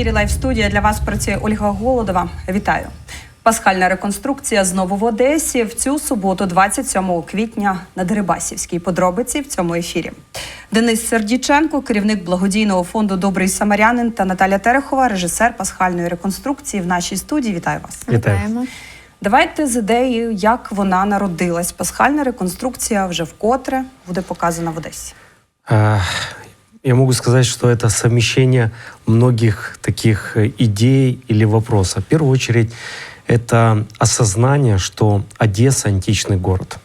Ефірі Лайв студія для вас працює Ольга Голодова. Вітаю. Пасхальна реконструкція знову в Одесі в цю суботу, 27 квітня, на Дерибасівській. Подробиці в цьому ефірі. Денис Сердіченко, керівник благодійного фонду Добрий Самарянин та Наталя Терехова, режисер пасхальної реконструкції в нашій студії. Вітаю вас. Вітаємо. Давайте з ідеєю, як вона народилась. Пасхальна реконструкція вже вкотре буде показана в Одесі. Я могу сказать, что это совмещение многих таких э, идей или вопросов. В первую очередь, это осознание, что Одесса — античный город.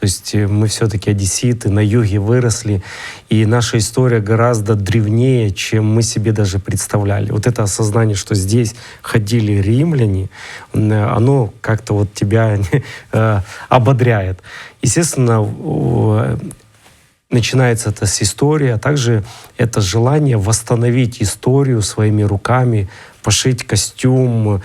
То есть э, мы все-таки одесситы, на юге выросли, и наша история гораздо древнее, чем мы себе даже представляли. Вот это осознание, что здесь ходили римляне, э, оно как-то вот тебя ободряет. Естественно, начинается это с истории, а также это желание восстановить историю своими руками, пошить костюм,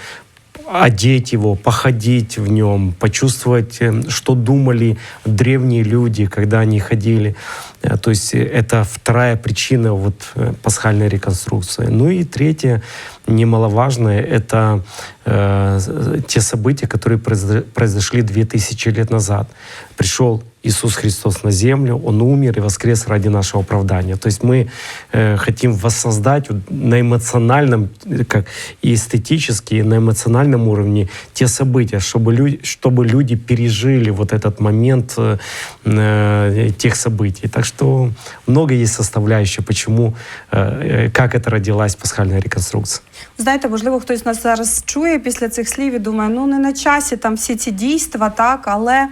одеть его, походить в нем, почувствовать, э, что думали древние люди, когда они ходили. Э, То есть э, это вторая причина вот пасхальной реконструкции. Ну и третье, немаловажное, это э, те события, которые произо- произошли 2000 лет назад. Пришел Иисус Христос на землю, Он умер и воскрес ради нашего оправдания. То есть мы э, хотим воссоздать вот на эмоциональном, э, как и эстетически, и на эмоциональном уровне те события, чтобы люди, чтобы люди пережили вот этот момент э, э, тех событий. Так что много есть составляющих, почему, э, э, как это родилась пасхальная реконструкция. Знаєте, можливо, хтось нас зараз чує після цих слів і думає, ну не на часі там всі ці дійства, так, але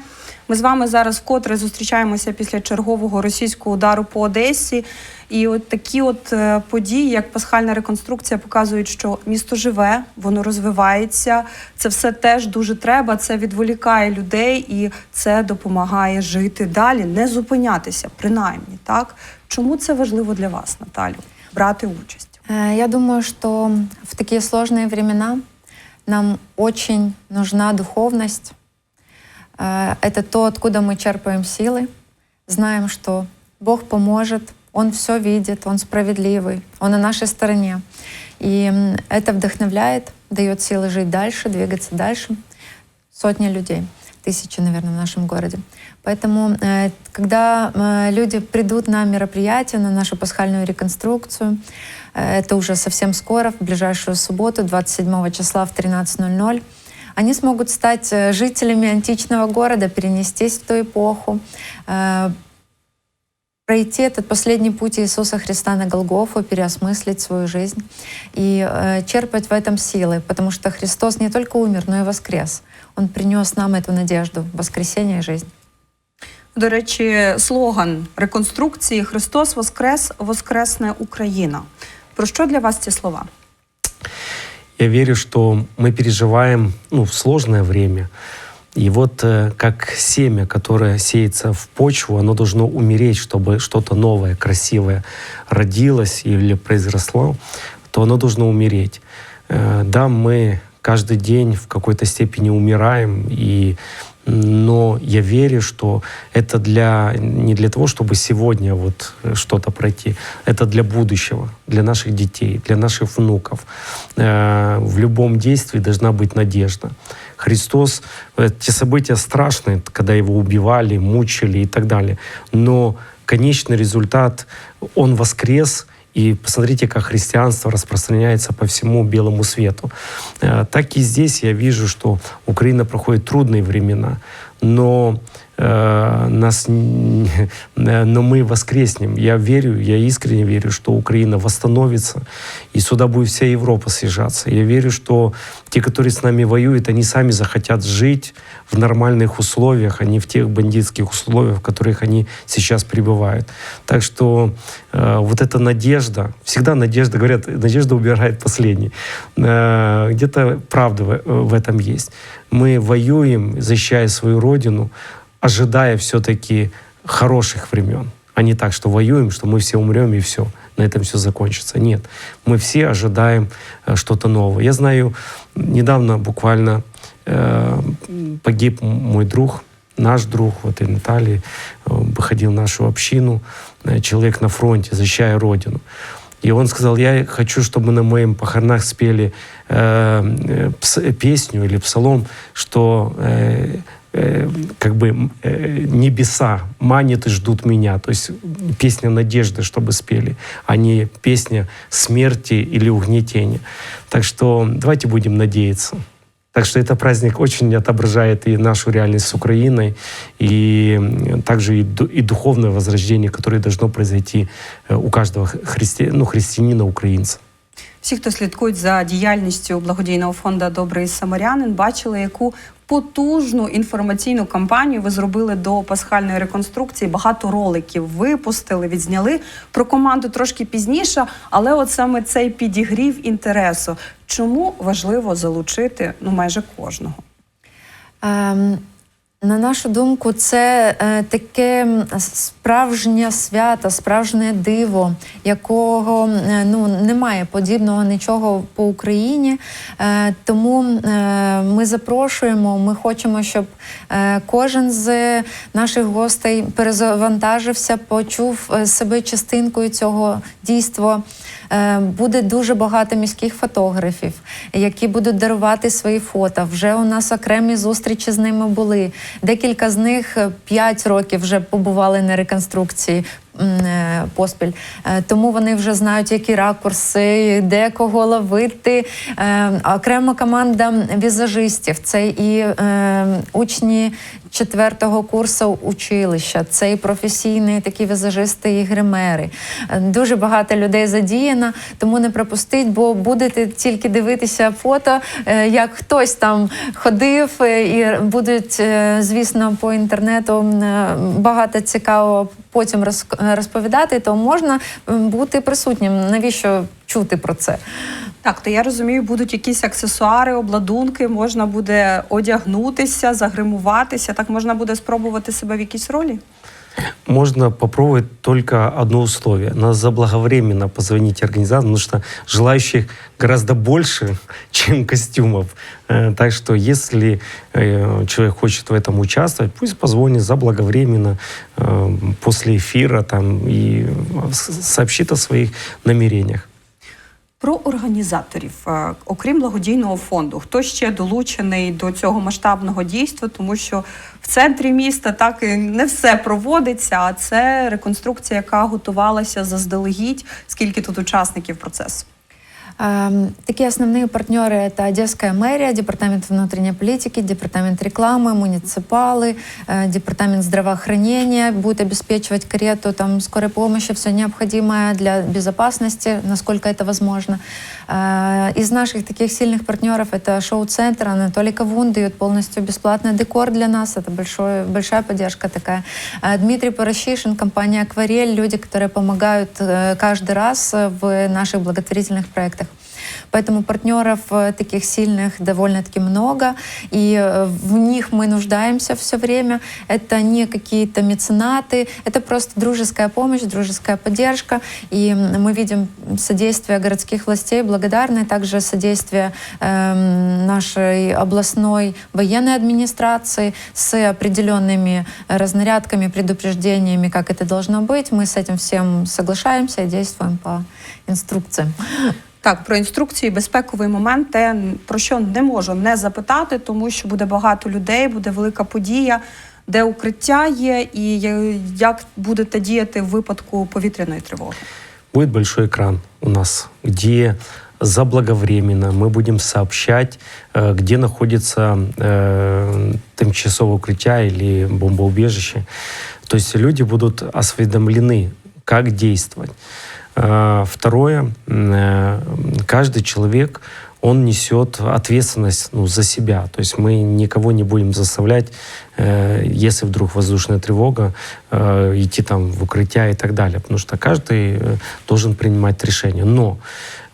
Ми з вами зараз вкотре зустрічаємося після чергового російського удару по Одесі. І от такі от е, події, як пасхальна реконструкція, показують, що місто живе, воно розвивається. Це все теж дуже треба. Це відволікає людей і це допомагає жити далі, не зупинятися, принаймні. Так чому це важливо для вас, Наталю, брати участь? Э, Я думаю, что в такие сложные времена нам очень нужна духовность. Э, Это то, откуда мы черпаем силы. Знаем, что Бог поможет, Он все видит, Он справедливый, Он на нашей стороне. И это вдохновляет, дает силы жить дальше, двигаться дальше. Сотни людей, тысячи, наверное, в нашем городе. Поэтому, э, когда э, люди придут на мероприятие, на нашу пасхальную реконструкцию, это уже совсем скоро, в ближайшую субботу, 27 числа в 13.00, они смогут стать э, жителями античного города, перенестись в ту эпоху, э, пройти этот последний путь Иисуса Христа на Голгофу, переосмыслить свою жизнь и э, черпать в этом силы, потому что Христос не только умер, но и воскрес. Он принес нам эту надежду, воскресение и жизнь. До речі, слоган реконструкції Христос Воскрес, Воскресне Україна. Про що для вас ці слова? Я верю, что мы переживаем ну, сложное время. И вот э, как семя, которое сеется в почву, оно должно умереть, чтобы что-то новое, красивое родилось или произросло, то оно должно умереть. Э, да, мы каждый день в какой-то степени умираем, и, но я верю, что это для, не для того, чтобы сегодня вот э, что-то пройти, это для будущего, для наших детей, для наших внуков. Э, В любом действии должна быть надежда. Христос, э, те события страшные, когда его убивали, мучили и так далее, но конечный результат, он воскрес, и посмотрите, как христианство распространяется по всему белому свету. Э, Так и здесь я вижу, что Украина проходит трудные времена, но э, нас, э, но мы воскреснем. Я верю, я искренне верю, что Украина восстановится, и сюда будет вся Европа съезжаться. Я верю, что те, которые с нами воюют, они сами захотят жить в нормальных условиях, а не в тех бандитских условиях, в которых они сейчас пребывают. Так что э, вот эта надежда, всегда надежда, говорят, надежда убирает последний. Э, где-то правда в, в этом есть. Мы воюем, защищая свою родину, ожидая все-таки хороших времен, а не так, что воюем, что мы все умрем и все, на этом все закончится. Нет, мы все ожидаем э, что-то новое. Я знаю, недавно буквально э, погиб мой друг, наш друг, вот и Наталья, э, выходил в нашу общину, человек на фронте, защищая родину. И он сказал, я хочу, чтобы на моем похоронах спели э, пс- песню или псалом, что э, э, как бы э, небеса манят и ждут меня. То есть песня надежды, чтобы спели, а не песня смерти или угнетения. Так что давайте будем надеяться. Так что это праздник очень отображает и нашу реальность с Украиной, и также и, и духовное возрождение, которое должно произойти э, у каждого христи... ну, христианина, украинца. Всі, хто слідкують за діяльністю благодійного фонду Добрий самарянин, бачили, яку потужну інформаційну кампанію ви зробили до пасхальної реконструкції. Багато роликів випустили, відзняли про команду трошки пізніше, але от саме цей підігрів інтересу. Чому важливо залучити ну майже кожного? Ем, На нашу думку, це е, таке справжнє свято, справжнє диво, якого е, ну немає подібного нічого по Україні. Е, Тому ми запрошуємо. Ми хочемо, щоб кожен з наших гостей перезавантажився, почув себе частинкою цього дійства. Е, Буде дуже багато міських фотографів, які будуть дарувати свої фото. Вже у нас окремі зустрічі з ними були. Декілька з них 5 років вже побували на реконструкції. Е, Поспіль, Е, тому вони вже знають, які ракурси, де кого ловити. Е, Окрема команда візажистів. Це і учні четвертого курсу училища, це і професійні такі візажисти і гримери. Дуже багато людей задіяно, тому не пропустіть, бо будете тільки дивитися фото, як хтось там ходив, і будуть, звісно, по інтернету багато цікавого потім роз- розповідати, то можна бути присутнім. Навіщо чути про це? Так, то я розумію, будуть якісь аксесуари, обладунки, можна буде одягнутися, загримуватися. Так можна буде спробувати себе в якійсь ролі. Можно попробовать только одно условие. Надо заблаговременно позвонить организаторам, потому что желающих гораздо больше, чем костюмов. Э, Так что если э, человек хочет в этом участвовать, пусть позвонит заблаговременно э, после эфира там, и сообщит о своих намерениях. Про організаторів, Е, окрім благодійного фонду, хто ще долучений до цього масштабного дійства, тому що в центрі міста так і не все проводиться. А це реконструкція, яка готувалася заздалегідь. Скільки тут учасників процесу? Такие основные партнеры – это Одесская мэрия, Департамент внутренней политики, Департамент рекламы, муниципалы, э, Департамент здравоохранения будет обеспечивать карету, там, скорой помощи, все необходимое для безопасности, насколько это возможно. Э, Из наших таких сильных партнеров это шоу-центр, Анатолий Кавун дает полностью бесплатный декор для нас, это большой, большая поддержка такая. Э, Дмитрий Порощишин, компания «Акварель», люди, которые помогают каждый раз в наших благотворительных проектах. Поэтому партнеров э, таких сильных довольно-таки много, и э, в них мы нуждаемся все время. Это не какие-то меценаты, это просто дружеская помощь, дружеская поддержка. И мы видим содействие городских властей, благодарны также содействие эм, нашей областной военной администрации с определенными разнарядками, предупреждениями, как это должно быть. Мы с этим всем соглашаемся и действуем по инструкциям. Так, про інструкції, безпековий момент, те, про що не можу не запитати, тому що буде багато людей, буде велика подія, де укриття є, і я- як будете діяти в випадку повітряної тривоги. Будет большой экран у нас, где заблаговременно мы будем сообщать, э, где находится э, тимчасовое укрытие или бомбоубежище. То есть люди будут осведомлены, как действовать. Э, Второе, э, каждый человек, он несет ответственность ну, за себя. То есть мы никого не будем заставлять, э, если вдруг воздушная тревога, идти там в укрытие и так далее. Потому что каждый должен принимать решение. Но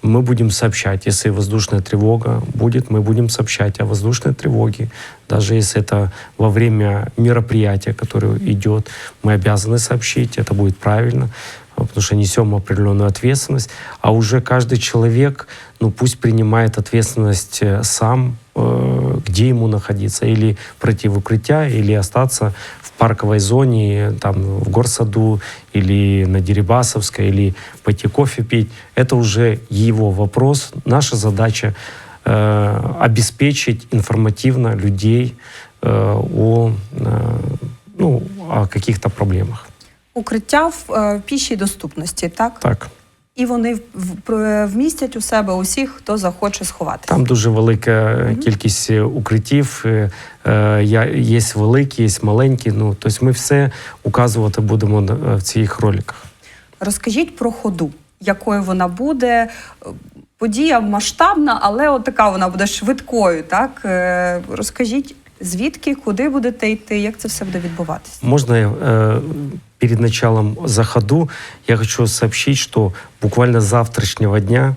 мы будем сообщать, если воздушная тревога будет, мы будем сообщать о воздушной тревоге. Даже если это во время мероприятия, которое идет, мы обязаны сообщить, это будет правильно, потому что несем определенную ответственность. А уже каждый человек, ну пусть принимает ответственность э, сам, э, где ему находиться, или пройти в укрытие, или остаться в парковой зоне, там, в горсаду или на Дерибасовской, или пойти кофе пить. Это уже его вопрос. Наша задача э, обеспечить информативно людей э, о, э, ну, о каких-то проблемах. Укриття в е, пішій доступності, так? Так. І вони вмістять у себе усіх, хто захоче сховатися. Там дуже велика кількість е, укриттів. е, я- Є великі, є маленькі. Ну, тобто ми все указувати будемо в цих роликах. Розкажіть про ходу, якою вона буде. Подія масштабна, але от така вона буде швидкою. Так розкажіть, звідки, куди будете йти, як це все буде відбуватися? Можно я, э, перед началом заходу я хочу сообщить, что буквально с завтрашнего дня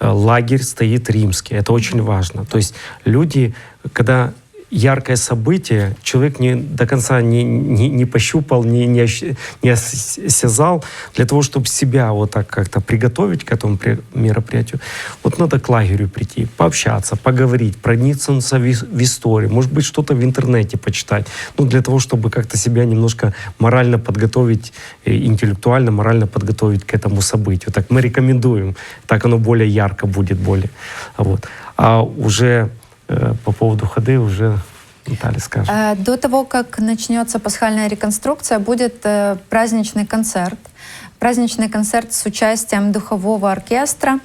э, лагерь стоит римский. Это очень важно. То есть люди, когда Яркое событие, человек не до конца не, не, не пощупал, не, не, не ос- осязал, для того, чтобы себя вот так как-то приготовить к этому мероприятию, вот надо к лагерю прийти, пообщаться, поговорить, проникнуться в, в историю, может быть, что-то в интернете почитать, ну, для того, чтобы как-то себя немножко морально подготовить, э, интеллектуально, морально подготовить к этому событию. Так мы рекомендуем, так оно более ярко будет, более. Вот. А уже по поводу ходы уже Наталья скажет. Э, До того, как начнется пасхальная реконструкция, будет э, праздничный концерт. Праздничный концерт с участием духового оркестра.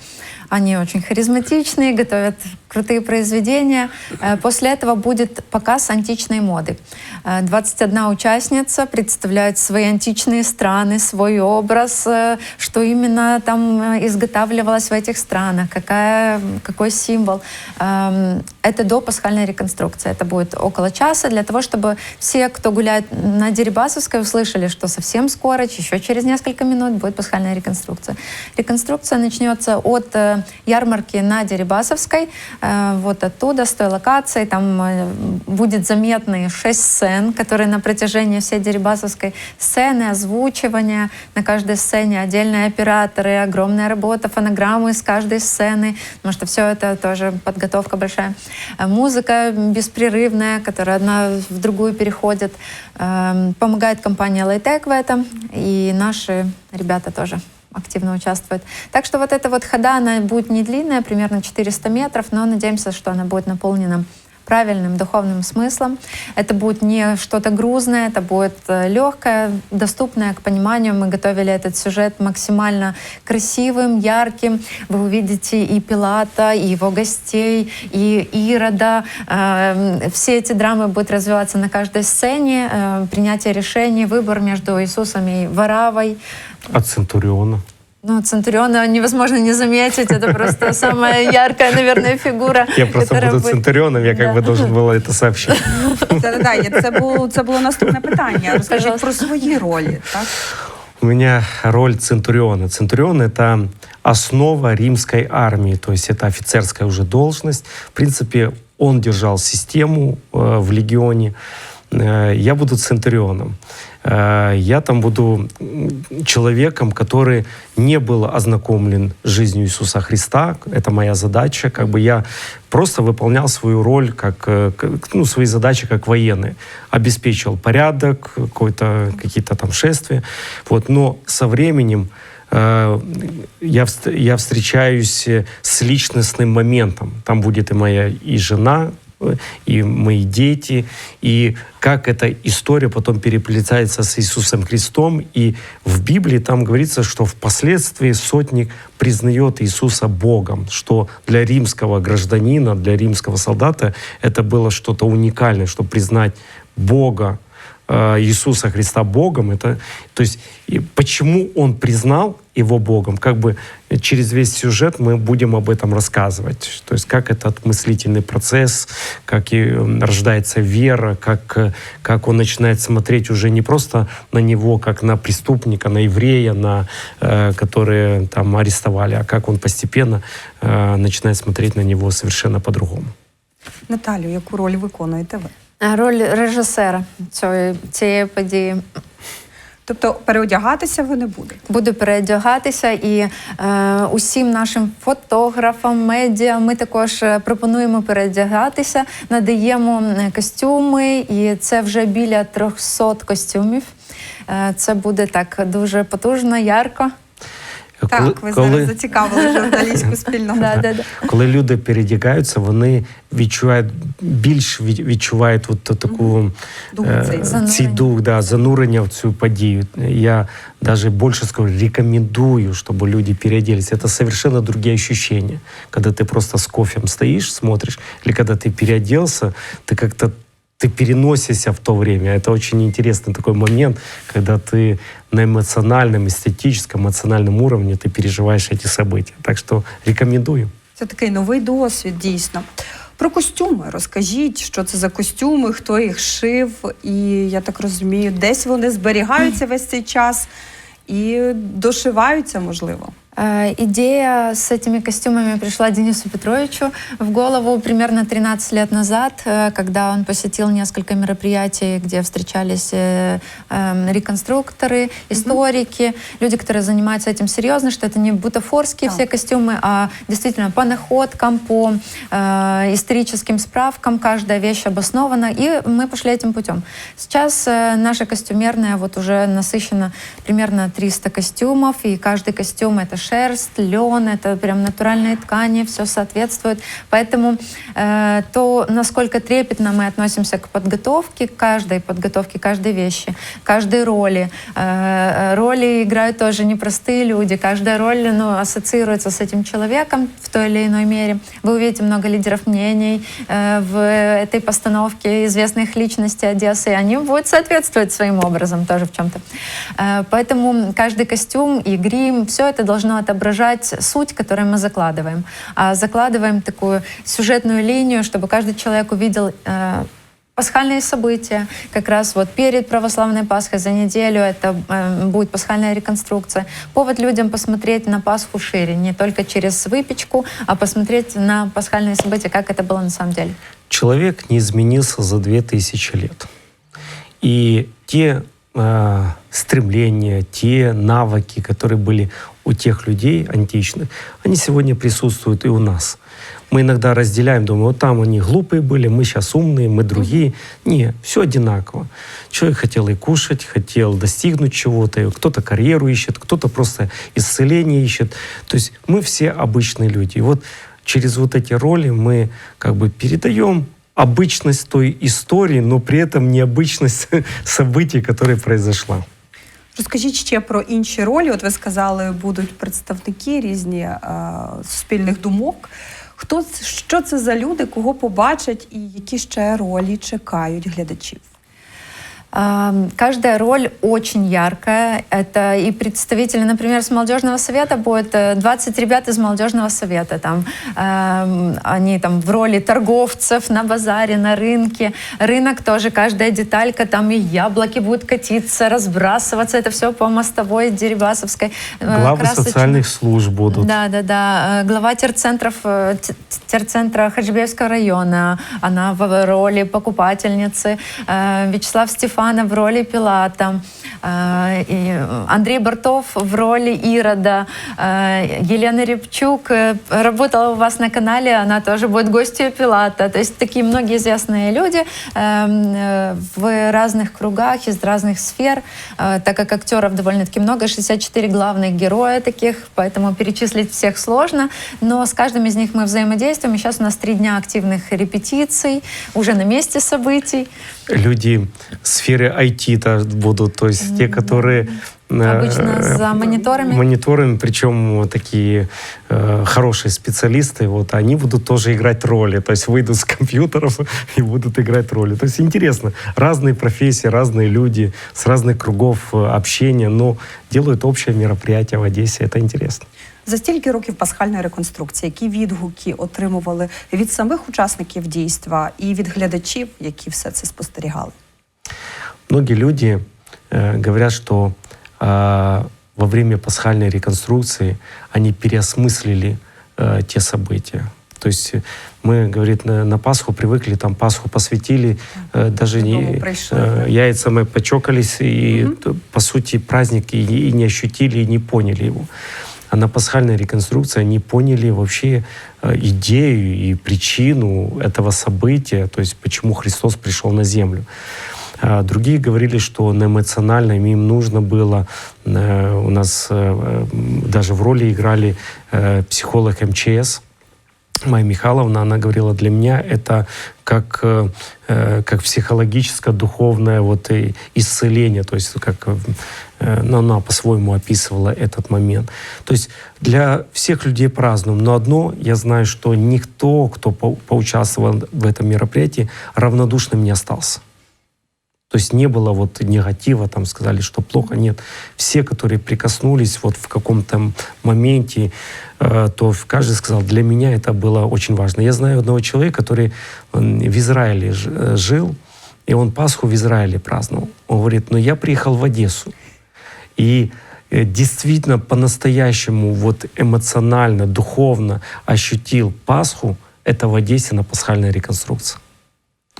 Они очень харизматичные, готовят крутые произведения. Э, После этого будет показ античной моды. Э, 21 участница представляет свои античные страны, свой образ, э, что именно там э, изготавливалось в этих странах, какая, какой символ. Эм, Это до пасхальной реконструкции. Это будет около часа для того, чтобы все, кто гуляет на Дерибасовской, услышали, что совсем скоро, еще через несколько минут будет пасхальная реконструкция. Реконструкция начнется от э, ярмарки на Дерибасовской, э, вот оттуда, с той локации. Там э, будет заметны шесть сцен, которые на протяжении всей Дерибасовской сцены, озвучивания, на каждой сцене отдельные операторы, огромная работа, фонограммы с каждой сцены, потому что все это тоже подготовка большая. Э, Музыка беспрерывная, которая одна в другую переходит. Эм, Помогает компания Лайтек в этом, и наши ребята тоже активно участвуют. Так что вот эта вот хода, она будет не длинная, примерно 400 метров, но надеемся, что она будет наполнена правильным духовным смыслом. Это будет не что-то грузное, это будет легкое, доступное к пониманию. Мы готовили этот сюжет максимально красивым, ярким. Вы увидите и Пилата, и его гостей, и Ирода. Э, Все эти драмы будут развиваться на каждой сцене. Э, Принятие решений, выбор между Иисусом и Варавой. От Центуриона. Ну, Центуриона невозможно не заметить. Это просто самая яркая, наверное, фигура. Я просто которая буду будет- Центурионом, я как Да. бы должен был это сообщить. Це, да, є- це, було, це було наступне питання. Розкажіть Пожалуйста. про свої ролі. Так? У меня роль Центуриона. Центурион — это основа римской армии, то есть это офицерская уже должность. В принципе, он держал систему э, в легионе. Э, я буду Центурионом. Э, я там буду человеком, который не был ознакомлен с жизнью Иисуса Христа. Это моя задача. Как бы я просто выполнял свою роль, как, э, ну, свои задачи как военный. Обеспечивал порядок, какие-то там шествия. Вот. Но со временем э, я, я встречаюсь с личностным моментом. Там будет и моя и жена, и мои дети, и как эта история потом переплетается с Иисусом Христом. И в Библии там говорится, что впоследствии сотник признает Иисуса Богом, что для римского гражданина, для римского солдата это было что-то уникальное, чтобы признать Бога, Иисуса Христа Богом. Это, то есть почему он признал его Богом, как бы э, через весь сюжет мы будем об этом рассказывать. То есть как этот мыслительный процесс, как и м, рождается вера, как, э, как он начинает смотреть уже не просто на него, как на преступника, на еврея, на, э, которые там арестовали, а как он постепенно э, начинает смотреть на него совершенно по-другому. Наталю, яку роль виконуєте ви? А Роль режисера цієї, цієї події. Тобто переодягатися ви не будете. Буду переодягатися і е, усім нашим фотографам, медіа ми також е, пропонуємо переодягатися, надаємо е, костюми, і це вже біля 300 костюмів. Е, це буде так дуже потужно, ярко. Так, ви зараз зацікавили журналістську спільноту. Да, да, да. Коли люди передягаються, вони відчувають більш від- відчувають от таку Дух е, цей. цей Занурення. дух, да, занурення в цю подію. Я даже больше скажу, рекомендую, чтобы люди переоделись. Это совершенно другие ощущения. Когда ты просто с кофем стоишь, смотришь, или когда ты переоделся, ты как-то ты переносишься в то время. Это очень интересный такой момент, когда ты на эмоциональном, эстетическом, эмоциональном уровне ты переживаешь эти события. Так что рекомендую. Це такий новий досвід, дійсно. Про костюми розкажіть, що це за костюми, хто їх шив, і я так розумію, десь вони зберігаються весь цей час і дошиваються, можливо. Э, Идея с этими костюмами пришла Денису Петровичу в голову примерно 13 лет назад, э, когда он посетил несколько мероприятий, где встречались э, эм, реконструкторы, историки, люди, которые занимаются этим серьезно, что это не бутафорские Да. все костюмы, а действительно по находкам, по историческим справкам каждая вещь обоснована, и мы пошли этим путем. Сейчас наша костюмерная вот уже насыщена примерно 300 костюмов, и каждый костюм это шерсть, лен, это прям натуральные ткани, все соответствует. Поэтому э, то, насколько трепетно мы относимся к подготовке, к каждой подготовке, каждой вещи, каждой роли. Э, роли играют тоже непростые люди, каждая роль ну, ассоциируется с этим человеком в той или иной мере. Вы увидите много лидеров мнений э, в этой постановке известных личностей Одессы, и они будут соответствовать своим образом тоже в чем-то. Э, поэтому каждый костюм и грим, все это должно отображать суть, которую мы закладываем. А закладываем такую сюжетную линию, чтобы каждый человек увидел э, пасхальные события. Как раз вот перед православной Пасхой за неделю это э, будет пасхальная реконструкция. Повод людям посмотреть на Пасху шире, не только через выпечку, а посмотреть на пасхальные события, как это было на самом деле. Человек не изменился за две тысячи лет. И те э, стремления, те навыки, которые были у тех людей античных, они сегодня присутствуют и у нас. Мы иногда разделяем, думаем, вот там они глупые были, мы сейчас умные, мы другие. Не, все одинаково. Человек хотел и кушать, хотел достигнуть чего-то, кто-то карьеру ищет, кто-то просто исцеление ищет. То есть мы все обычные люди. И вот через вот эти роли мы как бы передаем обычность той истории, но при этом необычность событий, которая произошла. Розкажіть ще про інші ролі. От ви сказали, будуть представники різні е, суспільних думок. Хто що це за люди, кого побачать, і які ще ролі чекають глядачів? Каждая роль очень яркая. Это и представители, например, с молодежного совета будет э, 20 ребят из молодежного совета. Там, эм, они там в роли торговцев на базаре, на рынке. Рынок тоже, каждая деталька, там и яблоки будут катиться, разбрасываться. Это все по мостовой Дерибасовской. э, Главы красочно. социальных служб будут. Да, да, да. Э, Глава терцентров, э, терцентра Хаджибеевского района, она в роли покупательницы. Э, Вячеслав Стефанов в роли Пилата. И Андрей Бортов в роли Ирода. Э, Елена Рябчук э, работала у вас на канале, она тоже будет гостью Пилата. То есть такие многие известные люди эм, э, в разных кругах, из разных сфер. Э, Так как актеров довольно-таки много, 64 главных героя таких, поэтому перечислить всех сложно. Но с каждым из них мы взаимодействуем. И сейчас у нас три дня активных репетиций, уже на месте событий. Люди сферы IT -то будут, то есть те, которые э, Обычно за мониторами. мониторами, причем такие э, хорошие специалисты, вот они будут тоже играть роли, то есть выйдут с компьютеров и будут играть роли. То есть интересно, разные профессии, разные люди с разных кругов э, общения, но делают общее мероприятие в Одессе, это интересно. За стільки років пасхальної реконструкції, які відгуки отримували від самих учасників дійства і від глядачів, які все це спостерігали? Многие люди э, говорят, что э, во время пасхальной реконструкции они переосмыслили э, те события. То есть э, мы, говорит, на, на Пасху привыкли, там Пасху посвятили, э, даже Додому не, прийшли, э, да. яйцами почокались, и Мгм. т- по сути праздник и, не- и не ощутили, и не поняли его. На пасхальной реконструкции они поняли вообще э, идею и причину этого события, то есть почему Христос пришел на землю. А Другие говорили, что на эмоциональном им нужно было, э, у нас э, даже в роли играли психолог МЧС, Майя Михайловна, она говорила, для меня это как, э, э, как психологическое, духовное вот, и исцеление, то есть как э, ну, она по-своему описывала этот момент. То есть для всех людей по-разному, но одно я знаю, что никто, кто по- поучаствовал в этом мероприятии, равнодушным не остался. То есть не было вот негатива, там сказали, что плохо. Нет. Все, которые прикоснулись вот в каком-то моменте, э, то каждый сказал, для меня это было очень важно. Я знаю одного человека, который в Израиле э, жил, и он Пасху в Израиле праздновал. Он говорит, но я приехал в Одессу. И э, действительно по-настоящему вот эмоционально, духовно ощутил Пасху, это в Одессе на пасхальной реконструкции.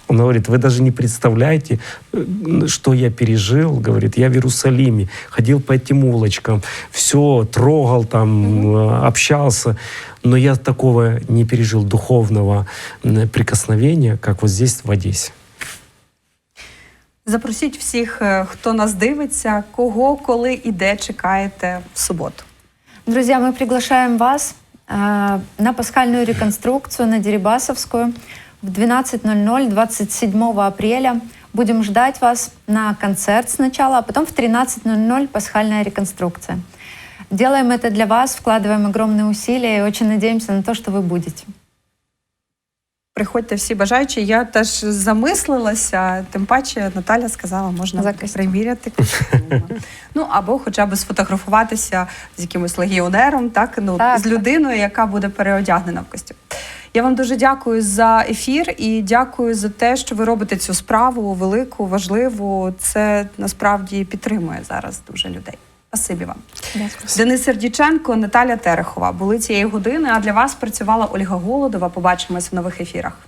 Он говорит, вы даже не представляете, э, что я пережил. Говорит, я в Иерусалиме, ходил по этим улочкам, все трогал там, э, общался. Но я такого не пережил духовного м, прикосновения, как вот здесь, в Одессе. Запросіть всіх, е, хто нас дивиться, кого, коли і де чекаєте в суботу. Друзья, мы приглашаем вас э, на пасхальную реконструкцию на Дерибасовскую в 12.00 27 апреля. Будем ждать вас на концерт сначала, а потом в 13.00 пасхальная реконструкция. Делаем это для вас, вкладываем огромные усилия и очень надеемся на то, что вы будете. Приходьте всі бажаючі. Я теж замислилася, тим паче Наталя сказала, можна За костюм. приміряти костюм. Ну або хоча б сфотографуватися з якимось легіонером, так ну Так, з так. людиною, яка буде переодягнена в костюм. Я вам дуже дякую за ефір і дякую за те, що ви робите цю справу велику, важливу. Це насправді підтримує зараз дуже людей. Спасибі вам. Денис Сердіченко, Наталя Терехова були цієї години. А для вас працювала Ольга Голодова. Побачимось в нових ефірах.